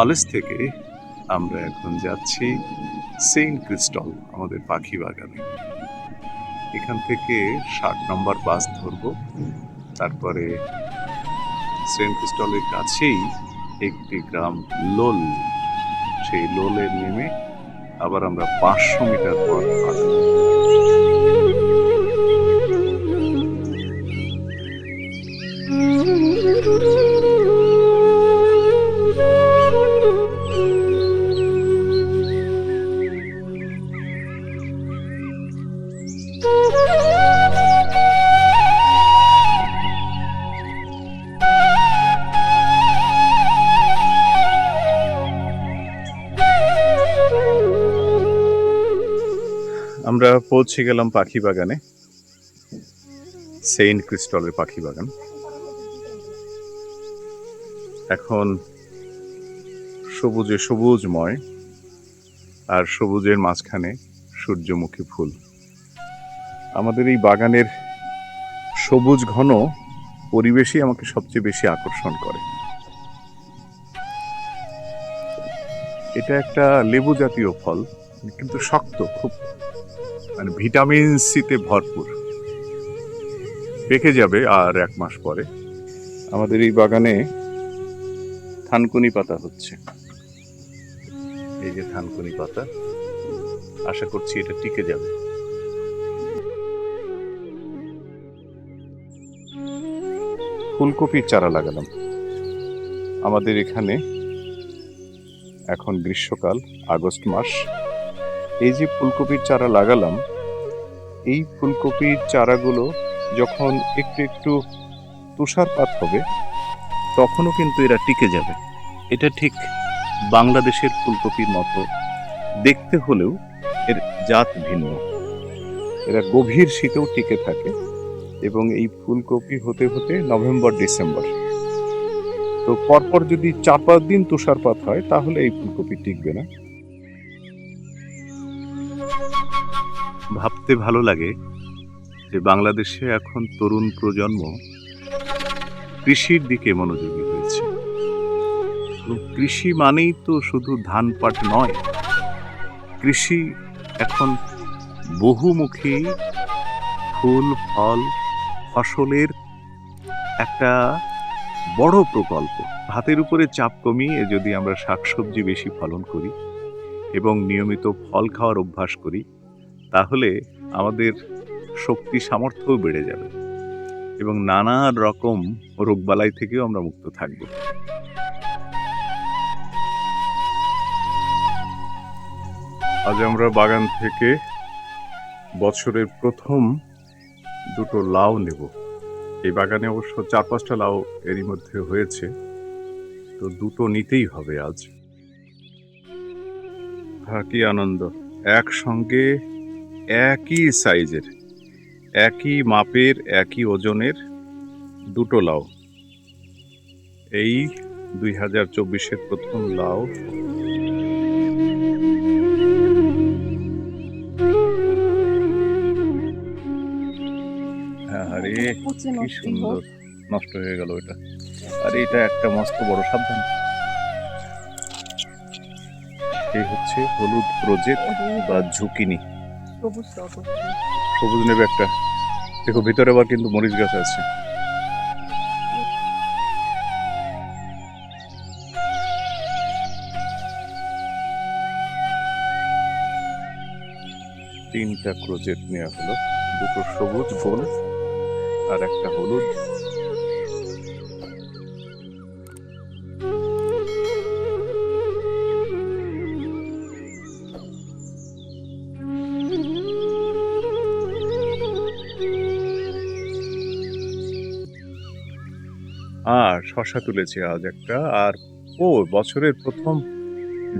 আলেস থেকে আমরা এখন যাচ্ছি সেন্ট ক্রিস্টল, আমাদের পাখি বাগানে। এখান থেকে ষাট নম্বর বাস ধরব। তারপরে সেন্ট ক্রিস্টলের কাছেই একটি গ্রাম, লোল। সেই লোলে নেমে আবার আমরা পাঁচশো মিটার পর হাঁটব। আমরা পৌঁছে গেলাম পাখি বাগানে, সেন্ট ক্রিস্টলের পাখি বাগান। এখন সবুজে সবুজময় আর সবুজের মাঝখানে সূর্যমুখী ফুল। আমাদের এই বাগানের সবুজ ঘন পরিবেশই আমাকে সবচেয়ে বেশি আকর্ষণ করে। এটা একটা লেবু জাতীয় ফল, কিন্তু শক্ত, খুব মানে ভিটামিন সিতে ভরপুর। পেকে যাবে আর এক মাস পরে। আমাদের এই বাগানে থানকুনি পাতা হচ্ছে। এই যে থানকুনি পাতা, আশা করছি এটা টিকে যাবে। ফুলকপির চারা লাগালাম। আমাদের এখানে এখন গ্রীষ্মকাল, আগস্ট মাস। এই যে ফুলকপির চারা লাগালাম, এই ফুলকপির চারাগুলো যখন একটু একটু তুষারপাত হবে, তখনও কিন্তু এরা টিকে যাবে। এটা ঠিক বাংলাদেশের ফুলকপির মতো দেখতে হলেও এর জাত ভিন্ন। এরা গভীর শীতেও টিকে থাকে এবং এই ফুলকপি হতে হতে নভেম্বর, ডিসেম্বর। তো পরপর যদি চার পাঁচ দিন তুষারপাত হয়, তাহলে এই ফুলকপি টিকবে না। ভাবতে ভালো লাগে যে বাংলাদেশে এখন তরুণ প্রজন্ম কৃষির দিকে মনোযোগী হয়েছে। কৃষি মানেই তো শুধু ধান পাট নয়, কৃষি এখন বহুমুখী ফুল, ফল, ফসলের একটা বড় প্রকল্প। হাতের উপরে চাপ কমিয়ে যদি আমরা শাকসবজি বেশি ফলন করি এবং নিয়মিত ফল খাওয়ার অভ্যাস করি তাহলে আমাদের শক্তি সামর্থ্যও বেড়ে যাবে এবং নানা রকম রোগবালাই থেকেও আমরা মুক্ত থাকব। আজ আমরা বাগান থেকে বছরের প্রথম দুটো লাউ নেব। এই বাগানে অবশ্য চার পাঁচটা লাউ এরই মধ্যে হয়েছে। তো দুটো নিতেই হবে আজ। হ্যাঁ কি আনন্দ। একসঙ্গে একই সাইজের একই মাপের একই ওজনের দুটো লাউ। এই দুই হাজার চব্বিশের প্রথম লাউ। আরে কি সুন্দর নষ্ট হয়ে গেল এটা। আর এটা একটা মস্ত বড় সাবধান। এই হচ্ছে হলুদ প্রজেক্ট বা ঝুঁকিনি। সবুজ নেবে একটা। দেখো, ভিতরে আবার কিন্তু মরিচ গাছ আছে। তিনটা ক্রোজেট নেওয়া হলো। দুটো সবুজ গোল আর একটা হলুদ। আর শশা তুলেছে আজ একটা। আর ও, বছরের প্রথম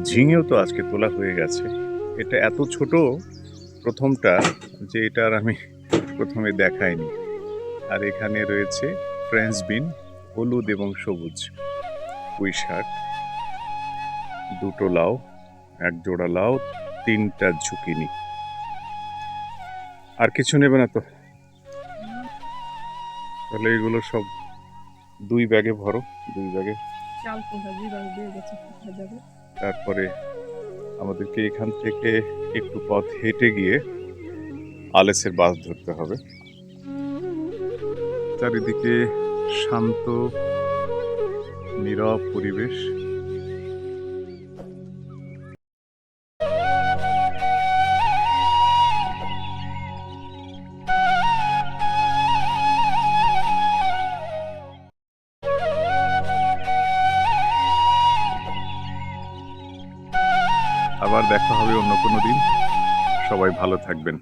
ঝিঙেও তো আজকে তোলা হয়ে গেছে। এটা এত ছোট, প্রথমটা, যে এটার আমি প্রথমে দেখাইনি। আর এখানে রয়েছে ফ্রেঞ্চ বিন, হলুদ এবং সবুজ। পুঁই শাক, দুটো লাউ, এক জোড়া লাউ, তিনটা ঝুঁকিনি। আর কিছু নেবে না তো? তাহলে এগুলো সব দুই ব্যাগে ভরো দুই ব্যাগে। চাল কোনটা যেভাবে দিয়ে গেছে যাবে। তারপরে আমাদেরকে এখান থেকে একটু পথ হেঁটে গিয়ে আলেসের বাস ধরতে হবে। চারিদিকে শান্ত নীরব পরিবেশ। দেখা হবে অন্য কোনো দিন। সবাই ভালো থাকবেন।